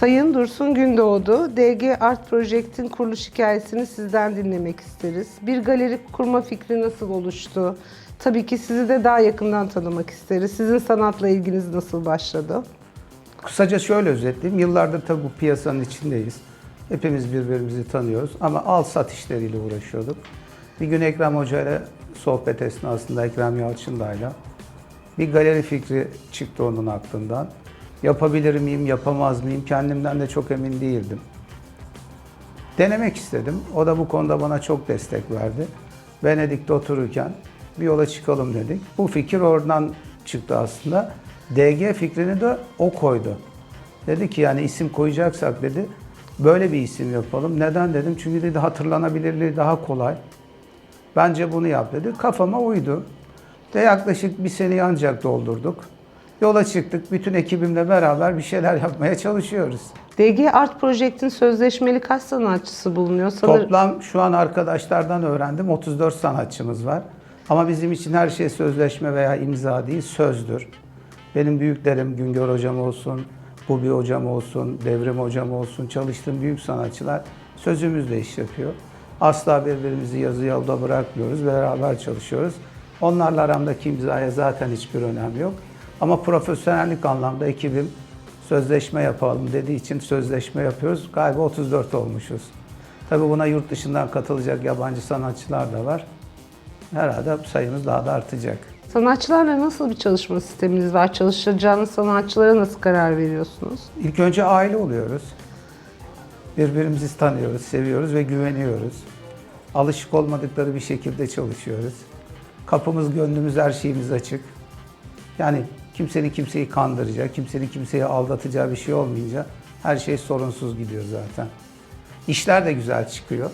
Sayın Dursun Gündoğdu, DG Art Project'in kuruluş hikayesini sizden dinlemek isteriz. Bir galeri kurma fikri nasıl oluştu? Tabii ki sizi de daha yakından tanımak isteriz. Sizin sanatla ilginiz nasıl başladı? Kısaca şöyle özetleyeyim. Yıllardır tabii bu piyasanın içindeyiz. Hepimiz birbirimizi tanıyoruz ama al sat işleriyle uğraşıyorduk. Bir gün Ekrem Hoca ile sohbet esnasında Ekrem Yalçın'dayla bir galeri fikri çıktı onun aklından. Yapabilir miyim, yapamaz mıyım kendimden de çok emin değildim. Denemek istedim. O da bu konuda bana çok destek verdi. Venedik'te otururken bir yola çıkalım dedik. Bu fikir oradan çıktı aslında. DG fikrini de o koydu. Dedi ki yani isim koyacaksak dedi böyle bir isim yapalım. Neden dedim? Çünkü dedi hatırlanabilirliği daha kolay. Bence bunu yap dedi. Kafama uydu. Ve yaklaşık bir seneyi ancak doldurduk. Yola çıktık. Bütün ekibimle beraber bir şeyler yapmaya çalışıyoruz. DG Art Project'in sözleşmeli kaç sanatçısı bulunuyor? Sanırım Toplam şu an arkadaşlardan öğrendim 34 sanatçımız var. Ama bizim için her şey sözleşme veya imza değil, sözdür. Benim büyüklerim Güngör hocam olsun, Bubi hocam olsun, Devrim hocam olsun, çalıştığım büyük sanatçılar sözümüzle iş yapıyor. Asla birbirimizi yazı yolda bırakmıyoruz, beraber çalışıyoruz. Onlarla aramdaki imzaya zaten hiçbir önemi yok. Ama profesyonellik anlamda ekibim sözleşme yapalım dediği için sözleşme yapıyoruz. Galiba 34 olmuşuz. Tabii buna yurt dışından katılacak yabancı sanatçılar da var. Herhalde sayımız daha da artacak. sanatçılarla nasıl bir çalışma sisteminiz var? Çalışacağınız sanatçılara nasıl karar veriyorsunuz? İlk önce aile oluyoruz. Birbirimizi tanıyoruz, seviyoruz ve güveniyoruz. Alışık olmadıkları bir şekilde çalışıyoruz. Kapımız, gönlümüz, her şeyimiz açık. Yani kimsenin kimseyi kandıracak, kimsenin kimseyi aldatacağı bir şey olmayınca her şey sorunsuz gidiyor zaten. İşler de güzel çıkıyor.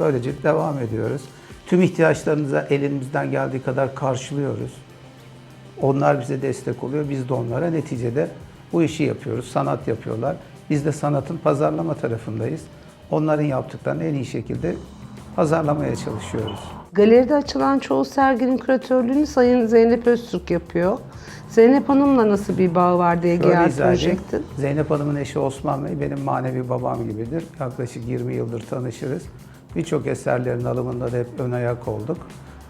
Böylece devam ediyoruz. Tüm ihtiyaçlarınıza elimizden geldiği kadar karşılıyoruz. Onlar bize destek oluyor, biz de onlara neticede bu işi yapıyoruz. Sanat yapıyorlar. Biz de sanatın pazarlama tarafındayız. Onların yaptıklarını en iyi şekilde pazarlamaya çalışıyoruz. Galeride açılan çoğu serginin küratörlüğünü Sayın Zeynep Öztürk yapıyor. Zeynep Hanım'la nasıl bir bağ var DG Şöyle? Zeynep Hanım'ın eşi Osman Bey benim manevi babam gibidir. Yaklaşık 20 yıldır tanışırız. Birçok eserlerin alımında da hep ön ayak olduk.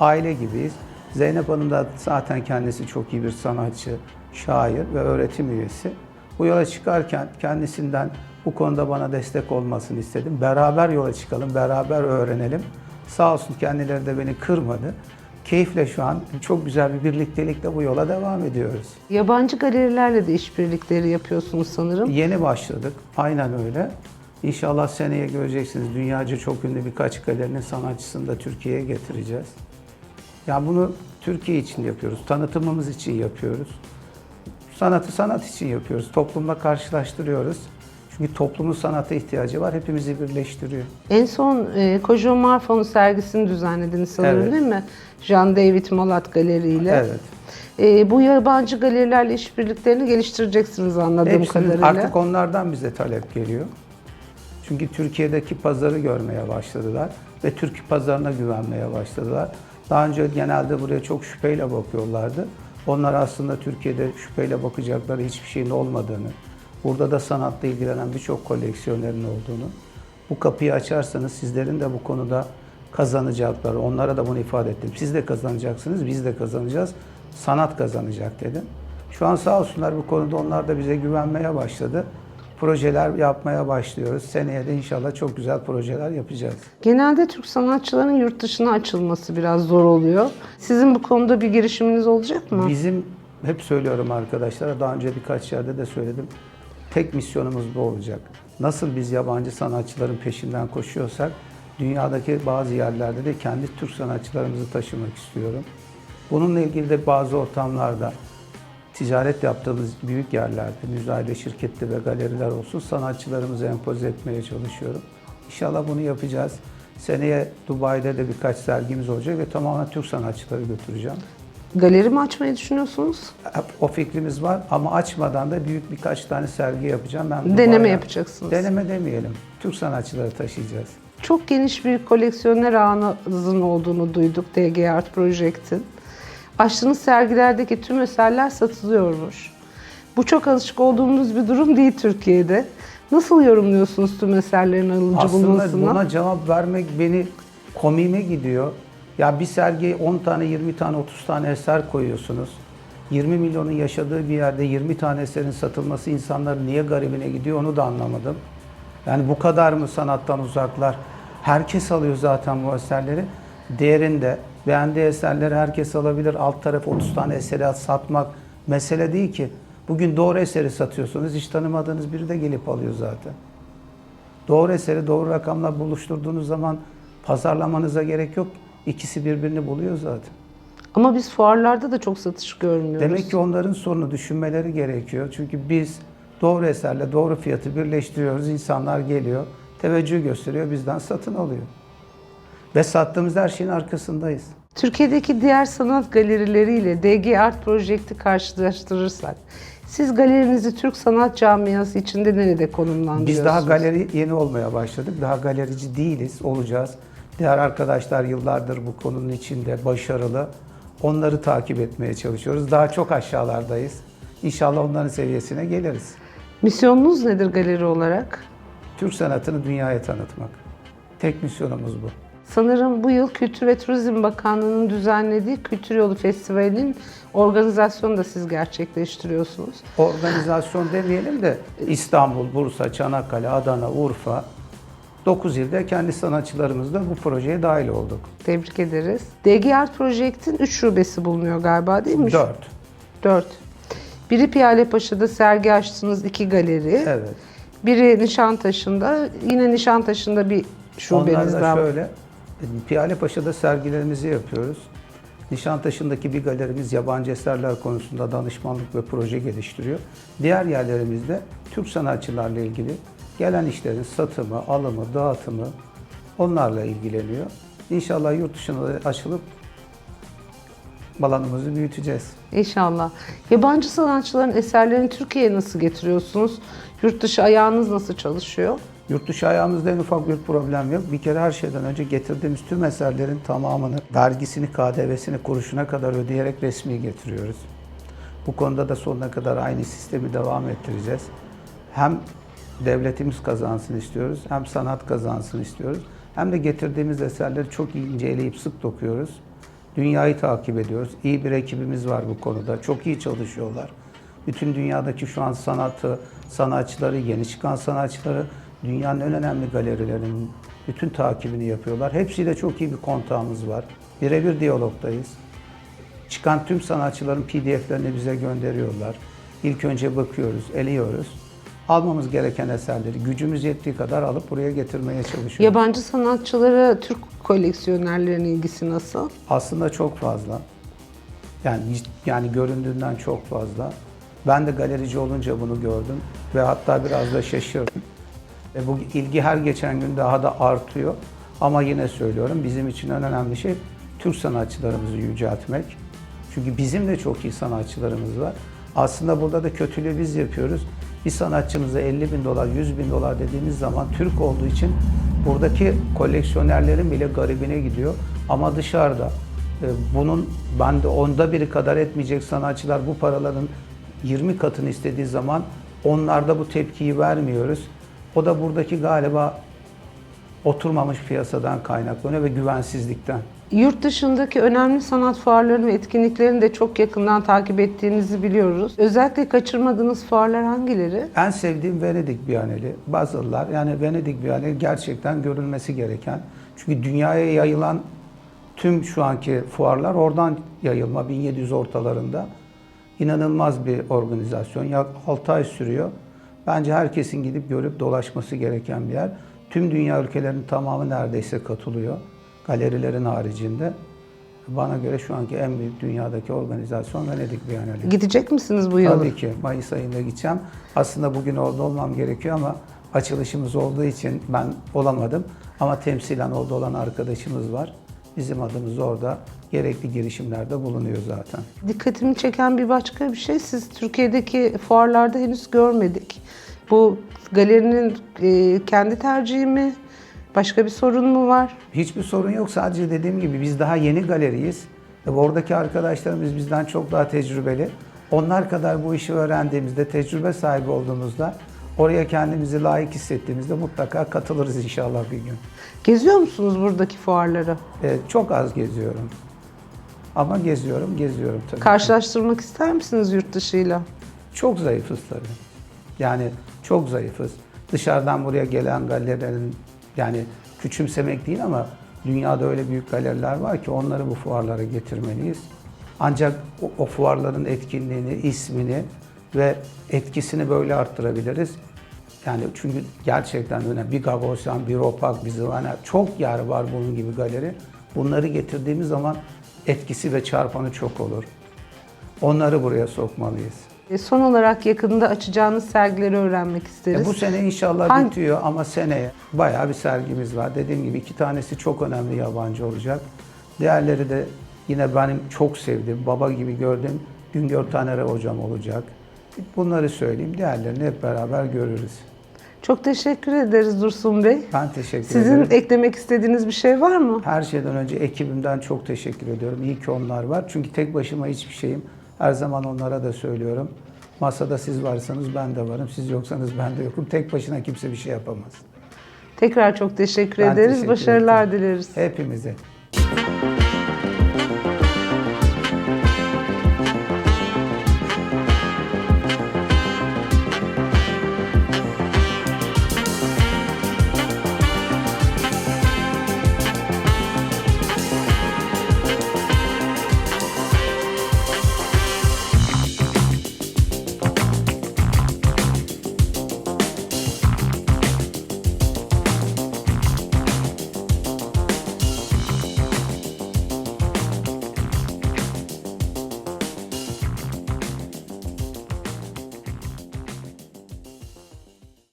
Aile gibiyiz. Zeynep Hanım da zaten kendisi çok iyi bir sanatçı, şair ve öğretim üyesi. Bu yola çıkarken kendisinden bu konuda bana destek olmasını istedim. Beraber yola çıkalım, beraber öğrenelim. Sağ olsun kendileri de beni kırmadı. Keyifle şu an çok güzel bir birliktelikle bu yola devam ediyoruz. Yabancı galerilerle de işbirlikleri yapıyorsunuz sanırım. Yeni başladık. Aynen öyle. İnşallah seneye göreceksiniz. Dünyaca çok ünlü birkaç galerinin sanatçısını da Türkiye'ye getireceğiz. Yani bunu Türkiye için yapıyoruz. Tanıtımımız için yapıyoruz. Sanatı sanat için yapıyoruz. Toplumla karşılaştırıyoruz. Çünkü toplumun sanata ihtiyacı var. Hepimizi birleştiriyor. En son e, Kojo Marfon'un sergisini düzenlediniz sanırım Evet. değil mi? Jean David Malat Galeri ile. Evet. E, bu yabancı galerilerle işbirliklerini geliştireceksiniz anladığım Hepsinin kadarıyla. artık onlardan bize talep geliyor. Çünkü Türkiye'deki pazarı görmeye başladılar ve Türk pazarına güvenmeye başladılar. Daha önce genelde buraya çok şüpheyle bakıyorlardı. Onlar aslında Türkiye'de şüpheyle bakacakları hiçbir şeyin olmadığını, burada da sanatla ilgilenen birçok koleksiyonerin olduğunu, bu kapıyı açarsanız sizlerin de bu konuda kazanacakları, onlara da bunu ifade ettim. Siz de kazanacaksınız, biz de kazanacağız, sanat kazanacak dedim. Şu an sağ olsunlar bu konuda onlar da bize güvenmeye başladı. Projeler yapmaya başlıyoruz. Seneye de inşallah çok güzel projeler yapacağız. Genelde Türk sanatçıların yurt dışına açılması biraz zor oluyor. Sizin bu konuda bir girişiminiz olacak mı? Bizim hep söylüyorum arkadaşlara, daha önce birkaç yerde de söyledim. Tek misyonumuz bu olacak. Nasıl biz yabancı sanatçıların peşinden koşuyorsak, dünyadaki bazı yerlerde de kendi Türk sanatçılarımızı taşımak istiyorum. Bununla ilgili de bazı ortamlarda, ticaret yaptığımız büyük yerlerde, müzayede şirketli ve galeriler olsun, sanatçılarımızı empoze etmeye çalışıyorum. İnşallah bunu yapacağız. Seneye Dubai'de de birkaç sergimiz olacak ve tamamen Türk sanatçıları götüreceğim. Galeri mi açmayı düşünüyorsunuz? O fikrimiz var ama açmadan da büyük birkaç tane sergi yapacağım. Ben Deneme Dubai'ye- yapacaksınız. Deneme demeyelim. Türk sanatçıları taşıyacağız. Çok geniş bir koleksiyoner ağınızın olduğunu duyduk DG Art Project'in. Açtığınız sergilerdeki tüm eserler satılıyormuş. Bu çok alışık olduğumuz bir durum değil Türkiye'de. Nasıl yorumluyorsunuz tüm eserlerin alıcı Aslında bulunmasını? buna cevap vermek beni komiğime gidiyor. Ya bir sergiye 10 tane, 20 tane, 30 tane eser koyuyorsunuz. 20 milyonun yaşadığı bir yerde 20 tane eserin satılması insanların niye garibine gidiyor onu da anlamadım. Yani bu kadar mı sanattan uzaklar? Herkes alıyor zaten bu eserleri. Değerinde beğendiği eserleri herkes alabilir. Alt tarafı 30 tane eseri satmak mesele değil ki. Bugün doğru eseri satıyorsunuz. Hiç tanımadığınız biri de gelip alıyor zaten. Doğru eseri doğru rakamla buluşturduğunuz zaman pazarlamanıza gerek yok. İkisi birbirini buluyor zaten. Ama biz fuarlarda da çok satış görmüyoruz. Demek ki onların sorunu düşünmeleri gerekiyor. Çünkü biz doğru eserle doğru fiyatı birleştiriyoruz. İnsanlar geliyor, teveccüh gösteriyor, bizden satın alıyor. Ve sattığımız her şeyin arkasındayız. Türkiye'deki diğer sanat galerileriyle DG Art Project'i karşılaştırırsak, siz galerinizi Türk sanat camiası içinde nerede konumlandırıyorsunuz? Biz daha galeri yeni olmaya başladık. Daha galerici değiliz, olacağız. Diğer arkadaşlar yıllardır bu konunun içinde başarılı. Onları takip etmeye çalışıyoruz. Daha çok aşağılardayız. İnşallah onların seviyesine geliriz. Misyonunuz nedir galeri olarak? Türk sanatını dünyaya tanıtmak. Tek misyonumuz bu. Sanırım bu yıl Kültür ve Turizm Bakanlığı'nın düzenlediği Kültür Yolu Festivali'nin organizasyonu da siz gerçekleştiriyorsunuz. Organizasyon demeyelim de İstanbul, Bursa, Çanakkale, Adana, Urfa 9 ilde kendi sanatçılarımızla bu projeye dahil olduk. Tebrik ederiz. DG Art Project'in 3 şubesi bulunuyor galiba değil mi? 4. 4. Biri Piyalepaşa'da sergi açtınız iki galeri. Evet. Biri Nişantaşı'nda, yine Nişantaşı'nda bir şubeniz Onlar da daha şöyle, Piyale Paşa'da sergilerimizi yapıyoruz. Nişantaşı'ndaki bir galerimiz yabancı eserler konusunda danışmanlık ve proje geliştiriyor. Diğer yerlerimizde Türk sanatçılarla ilgili gelen işlerin satımı, alımı, dağıtımı onlarla ilgileniyor. İnşallah yurt dışına da açılıp alanımızı büyüteceğiz. İnşallah. Yabancı sanatçıların eserlerini Türkiye'ye nasıl getiriyorsunuz? Yurt dışı ayağınız nasıl çalışıyor? Yurt dışı ayağımızda en ufak bir problem yok. Bir kere her şeyden önce getirdiğimiz tüm eserlerin tamamını, vergisini, KDV'sini kuruşuna kadar ödeyerek resmi getiriyoruz. Bu konuda da sonuna kadar aynı sistemi devam ettireceğiz. Hem devletimiz kazansın istiyoruz, hem sanat kazansın istiyoruz. Hem de getirdiğimiz eserleri çok iyi inceleyip sık dokuyoruz. Dünyayı takip ediyoruz. İyi bir ekibimiz var bu konuda. Çok iyi çalışıyorlar. Bütün dünyadaki şu an sanatı, sanatçıları, yeni çıkan sanatçıları, dünyanın en önemli galerilerinin bütün takibini yapıyorlar. Hepsiyle çok iyi bir kontağımız var. Birebir diyalogdayız. Çıkan tüm sanatçıların PDF'lerini bize gönderiyorlar. İlk önce bakıyoruz, eliyoruz. Almamız gereken eserleri gücümüz yettiği kadar alıp buraya getirmeye çalışıyoruz. Yabancı sanatçılara Türk koleksiyonerlerin ilgisi nasıl? Aslında çok fazla. Yani yani göründüğünden çok fazla. Ben de galerici olunca bunu gördüm ve hatta biraz da şaşırdım. Ve bu ilgi her geçen gün daha da artıyor. Ama yine söylüyorum bizim için en önemli şey Türk sanatçılarımızı yüceltmek. Çünkü bizim de çok iyi sanatçılarımız var. Aslında burada da kötülüğü biz yapıyoruz. Bir sanatçımıza 50 bin dolar, 100 bin dolar dediğimiz zaman Türk olduğu için buradaki koleksiyonerlerin bile garibine gidiyor. Ama dışarıda e, bunun ben de onda biri kadar etmeyecek sanatçılar bu paraların 20 katını istediği zaman onlarda bu tepkiyi vermiyoruz. O da buradaki galiba oturmamış piyasadan kaynaklanıyor ve güvensizlikten. Yurt dışındaki önemli sanat fuarlarını ve etkinliklerini de çok yakından takip ettiğinizi biliyoruz. Özellikle kaçırmadığınız fuarlar hangileri? En sevdiğim Venedik Biyaneli. Bazılar yani Venedik Biyaneli gerçekten görülmesi gereken. Çünkü dünyaya yayılan tüm şu anki fuarlar oradan yayılma 1700 ortalarında. İnanılmaz bir organizasyon. Yak 6 ay sürüyor. Bence herkesin gidip görüp dolaşması gereken bir yer. Tüm dünya ülkelerinin tamamı neredeyse katılıyor. Galerilerin haricinde. Bana göre şu anki en büyük dünyadaki organizasyon Venedik Biyaneli. Gidecek misiniz bu yıl? Tabii ki Mayıs ayında gideceğim. Aslında bugün orada olmam gerekiyor ama açılışımız olduğu için ben olamadım. Ama temsilen orada olan arkadaşımız var. Bizim adımız orada gerekli girişimlerde bulunuyor zaten. Dikkatimi çeken bir başka bir şey, siz Türkiye'deki fuarlarda henüz görmedik. Bu galerinin e, kendi tercihi mi? Başka bir sorun mu var? Hiçbir sorun yok. Sadece dediğim gibi biz daha yeni galeriyiz. Ve oradaki arkadaşlarımız bizden çok daha tecrübeli. onlar kadar bu işi öğrendiğimizde, tecrübe sahibi olduğumuzda, oraya kendimizi layık hissettiğimizde mutlaka katılırız inşallah bir gün. Geziyor musunuz buradaki fuarları? Ee, çok az geziyorum. Ama geziyorum, geziyorum tabii. Karşılaştırmak ister misiniz yurt dışıyla? Çok zayıfız tabii. Yani çok zayıfız. Dışarıdan buraya gelen galerilerin yani küçümsemek değil ama dünyada öyle büyük galeriler var ki onları bu fuarlara getirmeliyiz. Ancak o, o fuarların etkinliğini, ismini ve etkisini böyle arttırabiliriz. Yani çünkü gerçekten önemli. Bir Gagosian, bir Ropak, bir Zıvana çok yer var bunun gibi galeri. Bunları getirdiğimiz zaman etkisi ve çarpanı çok olur. Onları buraya sokmalıyız. E, Son olarak yakında açacağınız sergileri öğrenmek isteriz. E bu sene inşallah Hangi- bitiyor ama seneye bayağı bir sergimiz var. Dediğim gibi iki tanesi çok önemli yabancı olacak. Diğerleri de yine benim çok sevdiğim, baba gibi gördüğüm Güngör Taner hocam olacak. Bunları söyleyeyim. Diğerlerini hep beraber görürüz. Çok teşekkür ederiz Dursun Bey. Ben teşekkür Sizin ederim. eklemek istediğiniz bir şey var mı? Her şeyden önce ekibimden çok teşekkür ediyorum. İyi ki onlar var. Çünkü tek başıma hiçbir şeyim. Her zaman onlara da söylüyorum. Masada siz varsanız ben de varım. Siz yoksanız ben de yokum. Tek başına kimse bir şey yapamaz. Tekrar çok teşekkür Ben ederiz. teşekkür Başarılar ederim. dileriz. Hepimize.